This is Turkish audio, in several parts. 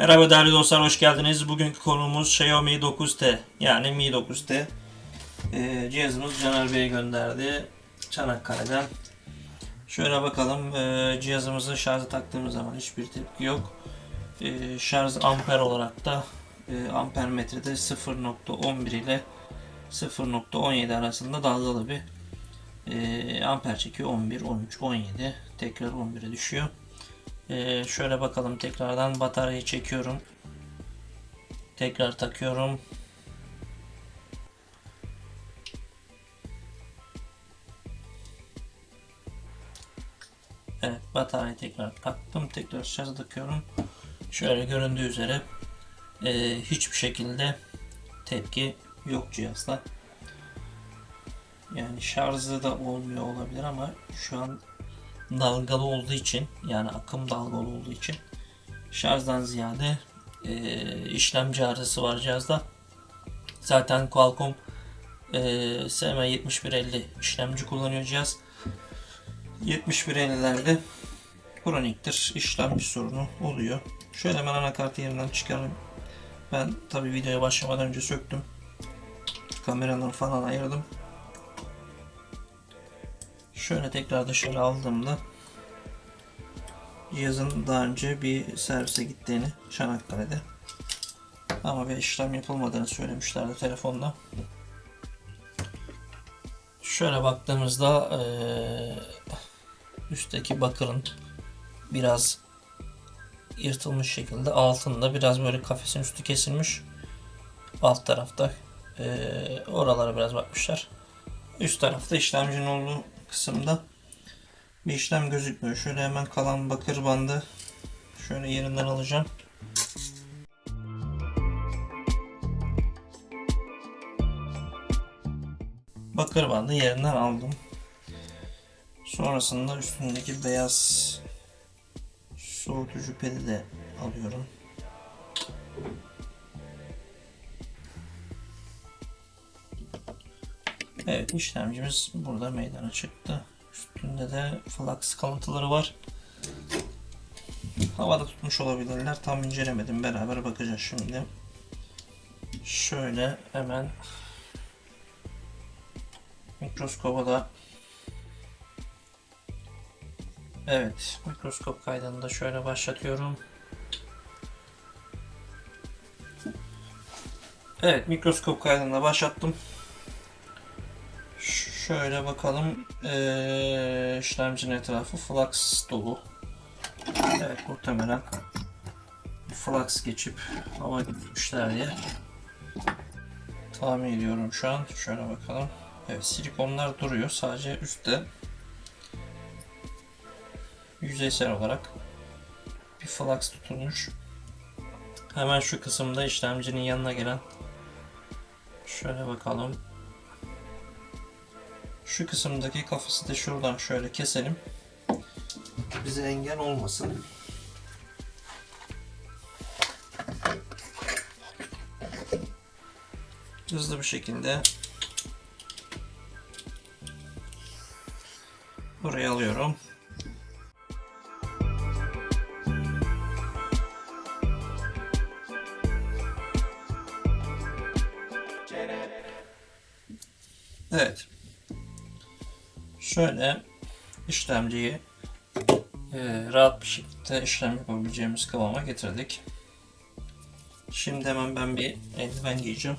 Merhaba değerli dostlar hoş geldiniz. Bugünkü konumuz Xiaomi 9T yani Mi 9T. Ee, cihazımız Caner Bey'e gönderdi Çanakkale'den. Şöyle bakalım ee, cihazımızı şarja taktığımız zaman hiçbir tepki yok. Ee, şarj amper olarak da e, amper metrede 0.11 ile 0.17 arasında dalgalı bir e, amper çekiyor 11, 13, 17 tekrar 11'e düşüyor. Ee, şöyle bakalım tekrardan bataryayı çekiyorum. Tekrar takıyorum. Evet bataryayı tekrar taktım. Tekrar şarja takıyorum. Şöyle göründüğü üzere e, hiçbir şekilde tepki yok cihazda. Yani şarjı da olmuyor olabilir ama şu an dalgalı olduğu için yani akım dalgalı olduğu için şarjdan ziyade e, işlemci arızası var cihazda. Zaten Qualcomm e, SM7150 işlemci kullanıyor cihaz. 7150'lerde kroniktir. işlemci sorunu oluyor. Şöyle hemen anakartı yerinden çıkarayım. Ben tabi videoya başlamadan önce söktüm. Kameraları falan ayırdım. Şöyle tekrar dışarı aldığımda cihazın daha önce bir servise gittiğini Çanakkale'de ama bir işlem yapılmadığını söylemişlerdi telefonda. Şöyle baktığımızda eee, üstteki bakırın biraz yırtılmış şekilde altında biraz böyle kafesin üstü kesilmiş alt tarafta oralara biraz bakmışlar. Üst tarafta işlemcinin olduğu kısımda bir işlem gözükmüyor. Şöyle hemen kalan bakır bandı şöyle yerinden alacağım. Bakır bandı yerinden aldım. Sonrasında üstündeki beyaz soğutucu pedi de alıyorum. Evet işlemcimiz burada meydana çıktı. Üstünde de flux kalıntıları var. Havada tutmuş olabilirler. Tam incelemedim. Beraber bakacağız şimdi. Şöyle hemen mikroskoba da Evet, mikroskop kaydını da şöyle başlatıyorum. Evet, mikroskop kaydını da başlattım. Şöyle bakalım. Ee, işlemcinin etrafı flux dolu. Evet muhtemelen flux geçip hava gitmişler diye tahmin ediyorum şu an. Şöyle bakalım. Evet silikonlar duruyor. Sadece üstte yüzeysel olarak bir flux tutulmuş. Hemen şu kısımda işlemcinin yanına gelen şöyle bakalım. Şu kısımdaki kafası da şuradan şöyle keselim. Bize engel olmasın. Hızlı bir şekilde buraya alıyorum. Evet. Şöyle işlemciyi e, rahat bir şekilde işlem yapabileceğimiz kıvama getirdik. Şimdi hemen ben bir eldiven giyeceğim.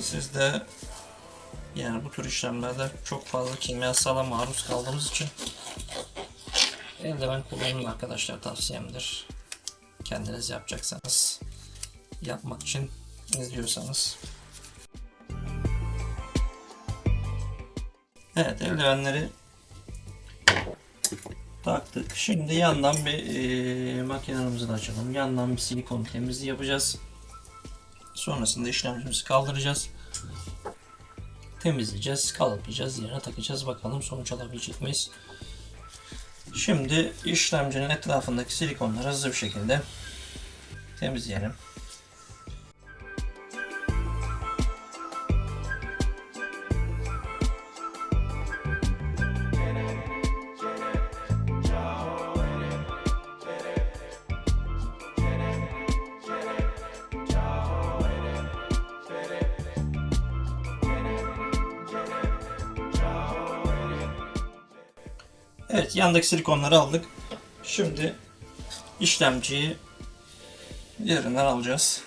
Siz de yani bu tür işlemlerde çok fazla kimyasala maruz kaldığımız için eldiven kullanın arkadaşlar tavsiyemdir. Kendiniz yapacaksanız yapmak için izliyorsanız. Evet eldivenleri taktık. Şimdi yandan bir e, makinemizi de açalım. Yandan bir silikon temizliği yapacağız. Sonrasında işlemcimizi kaldıracağız. Temizleyeceğiz, kalıplayacağız, yerine takacağız. Bakalım sonuç alabilecek miyiz? Şimdi işlemcinin etrafındaki silikonları hızlı bir şekilde temizleyelim. Evet yandaki silikonları aldık. Şimdi işlemciyi yerinden alacağız.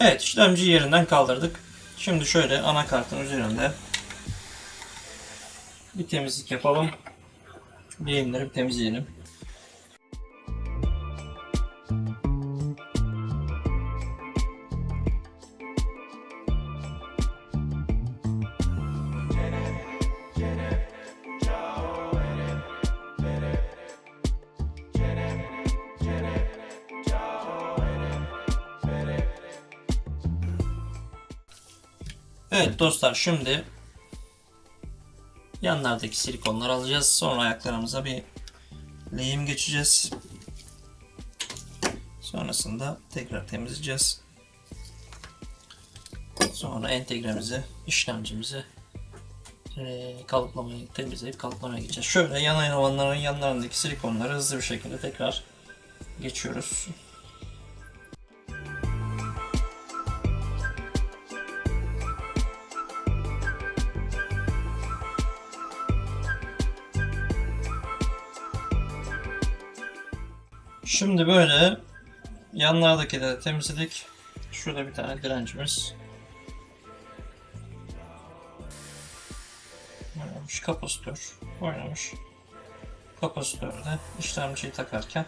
Evet işlemciyi yerinden kaldırdık. Şimdi şöyle anakartın üzerinde bir temizlik yapalım. Bir temizleyelim. Evet dostlar şimdi yanlardaki silikonları alacağız. Sonra ayaklarımıza bir lehim geçeceğiz. Sonrasında tekrar temizleyeceğiz. Sonra entegremizi, işlemcimizi eee, kalıplamayı temizleyip kalıplamaya geçeceğiz. Şöyle yan elemanların yanlarındaki silikonları hızlı bir şekilde tekrar geçiyoruz. Şimdi böyle yanlardakileri temizledik. Şurada bir tane direncimiz. Oynamış kapasitör. Oynamış. Kapasitörde işlemciyi takarken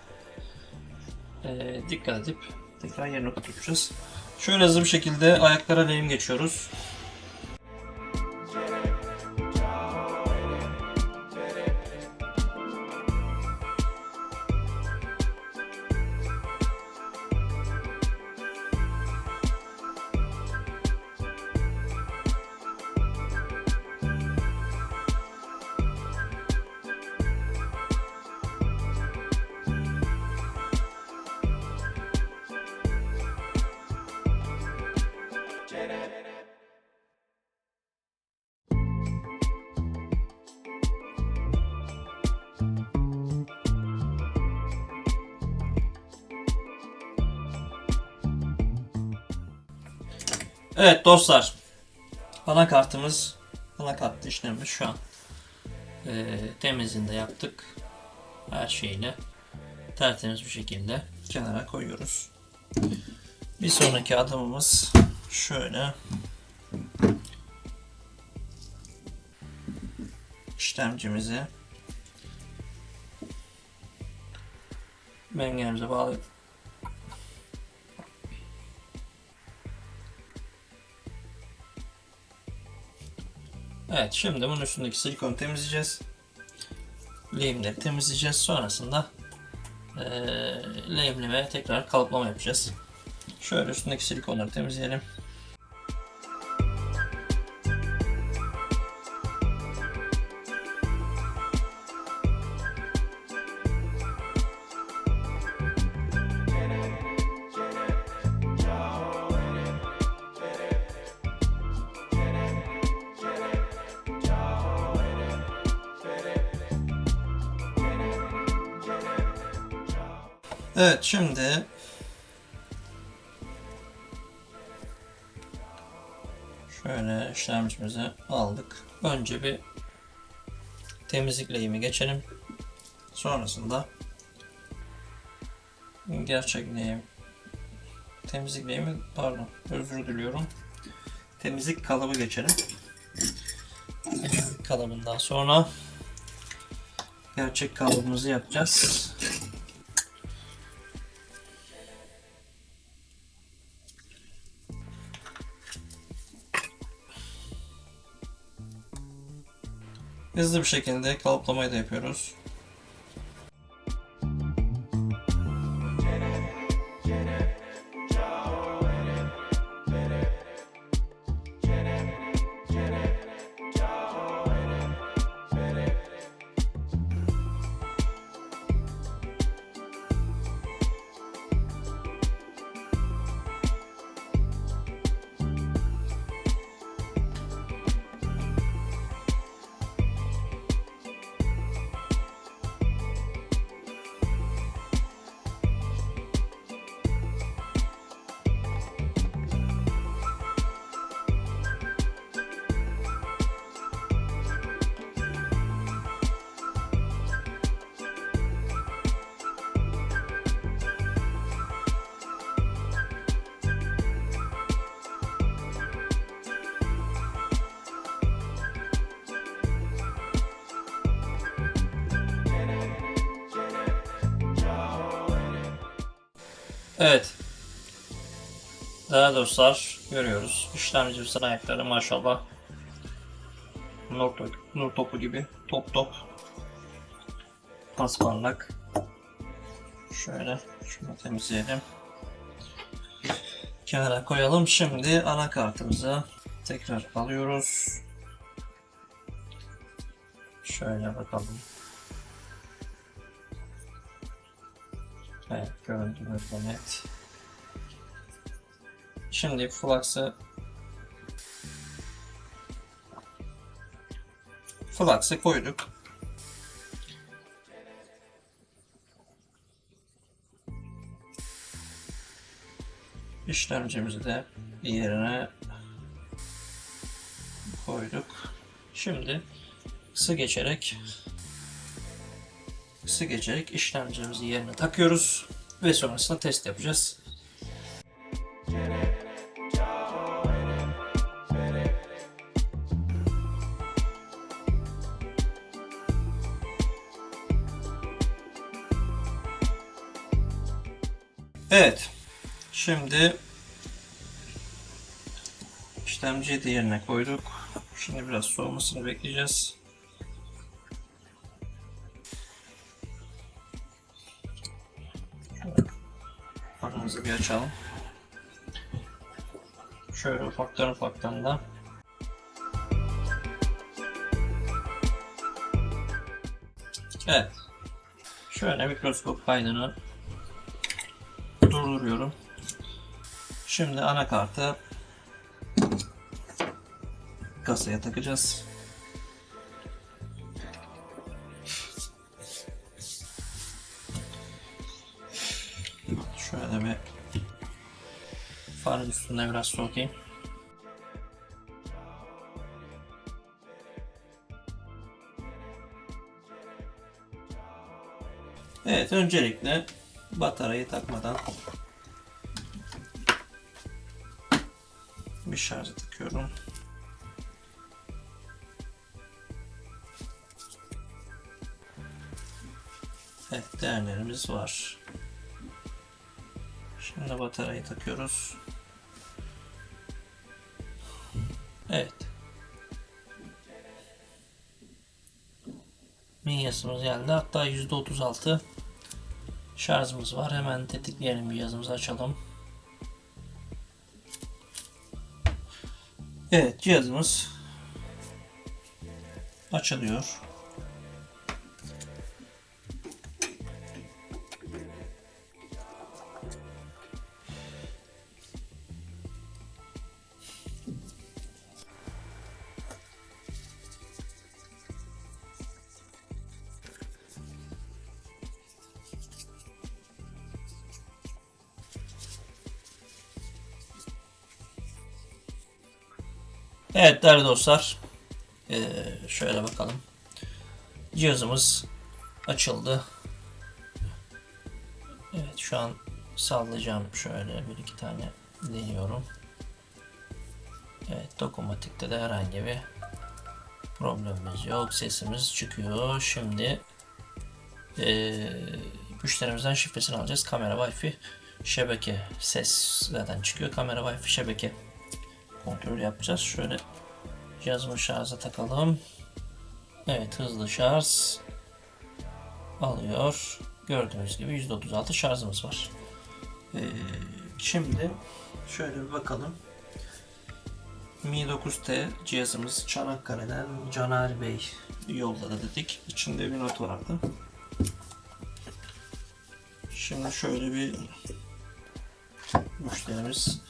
eee, dikkat edip tekrar yerine oturtacağız. Şöyle hızlı bir şekilde ayaklara lehim geçiyoruz. Evet dostlar. Anakartımız anakart işlemi şu an e, temizliğinde yaptık. Her şeyle tertemiz bir şekilde kenara koyuyoruz. Bir sonraki adımımız şöyle işlemcimizi mengenimize bağlı Evet şimdi bunun üstündeki silikonu temizleyeceğiz. Lehimleri temizleyeceğiz. Sonrasında eee lehimleme tekrar kalıplama yapacağız. Şöyle üstündeki silikonları temizleyelim. Evet şimdi şöyle işlemcimizi aldık. Önce bir temizlik lehimi geçelim. Sonrasında gerçek lehim temizlik lehimi pardon özür diliyorum. Temizlik kalıbı geçelim. Temizlik kalıbından sonra gerçek kalıbımızı yapacağız. Hızlı bir şekilde kalıplamayı da yapıyoruz. Evet. Değerli dostlar görüyoruz. İşlemcimizin ayakları maşallah. Nur, topu, nur topu gibi. Top top. Pasparlak. Şöyle şunu temizleyelim. Kenara koyalım. Şimdi anakartımızı tekrar alıyoruz. Şöyle bakalım. Evet, görüntümüz de net. Şimdi Flux'ı Flux'ı koyduk. İşlemcimizi de yerine koyduk. Şimdi ısı geçerek ısı geçerek işlemcimizi yerine takıyoruz ve sonrasında test yapacağız. Evet. Şimdi işlemciyi de yerine koyduk. Şimdi biraz soğumasını bekleyeceğiz. Bir açalım. Şöyle ufaktan ufaktan da Evet. Şöyle mikroskop kaydını durduruyorum. Şimdi anakartı kasaya takacağız. Farın üstünde biraz sokayım. Evet öncelikle bataryayı takmadan bir şarja takıyorum. Evet değerlerimiz var. Şimdi bataryayı takıyoruz. Evet. Minyasımız geldi. Hatta %36 şarjımız var. Hemen tetikleyelim cihazımızı açalım. Evet cihazımız açılıyor. Evet değerli dostlar. Ee, şöyle bakalım. Cihazımız açıldı. Evet şu an sallayacağım şöyle bir iki tane deniyorum. Evet dokunmatikte de herhangi bir problemimiz yok. Sesimiz çıkıyor. Şimdi ee, müşterimizden şifresini alacağız. Kamera Wi-Fi şebeke ses zaten çıkıyor. Kamera Wi-Fi şebeke kontrol yapacağız. Şöyle cihazımı şarja takalım. Evet hızlı şarj alıyor. Gördüğünüz gibi %36 şarjımız var. Ee, şimdi şöyle bir bakalım. Mi 9T cihazımız Çanakkale'den Caner Bey yolladı dedik. İçinde bir not vardı. Şimdi şöyle bir müşterimiz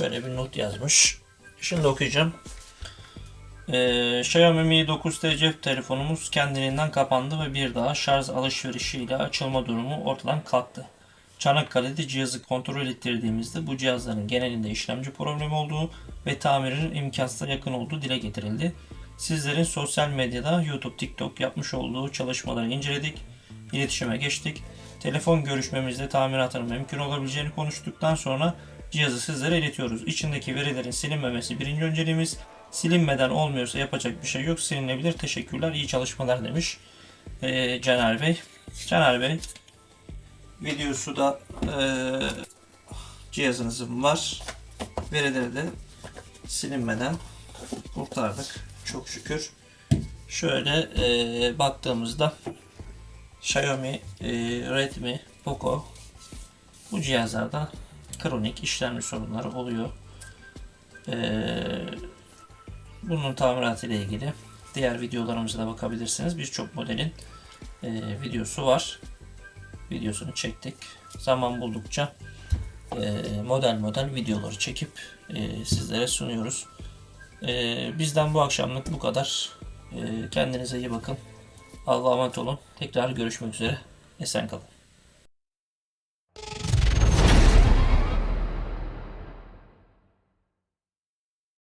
Şöyle bir not yazmış. Şimdi okuyacağım. Ee, Xiaomi Mi 9T cep telefonumuz kendiliğinden kapandı ve bir daha şarj alışverişiyle açılma durumu ortadan kalktı. Çanakkale'de cihazı kontrol ettirdiğimizde bu cihazların genelinde işlemci problemi olduğu ve tamirinin imkansıza yakın olduğu dile getirildi. Sizlerin sosyal medyada YouTube, TikTok yapmış olduğu çalışmaları inceledik. İletişime geçtik. Telefon görüşmemizde tamiratının mümkün olabileceğini konuştuktan sonra cihazı sizlere iletiyoruz. İçindeki verilerin silinmemesi birinci önceliğimiz. Silinmeden olmuyorsa yapacak bir şey yok. Silinebilir. Teşekkürler. iyi çalışmalar demiş. e, Caner Bey. Caner Bey videosu da e, cihazınızın var. Verileri de silinmeden kurtardık. Çok şükür. Şöyle e, baktığımızda Xiaomi, e, Redmi, Poco bu cihazlarda kronik işlemci sorunları oluyor. E, bunun tamiratı ile ilgili diğer videolarımıza da bakabilirsiniz. Birçok modelin e, videosu var. Videosunu çektik. Zaman buldukça e, model model videoları çekip e, sizlere sunuyoruz. E, bizden bu akşamlık bu kadar. E, kendinize iyi bakın. Allah'a emanet olun. Tekrar görüşmek üzere. Esen kalın.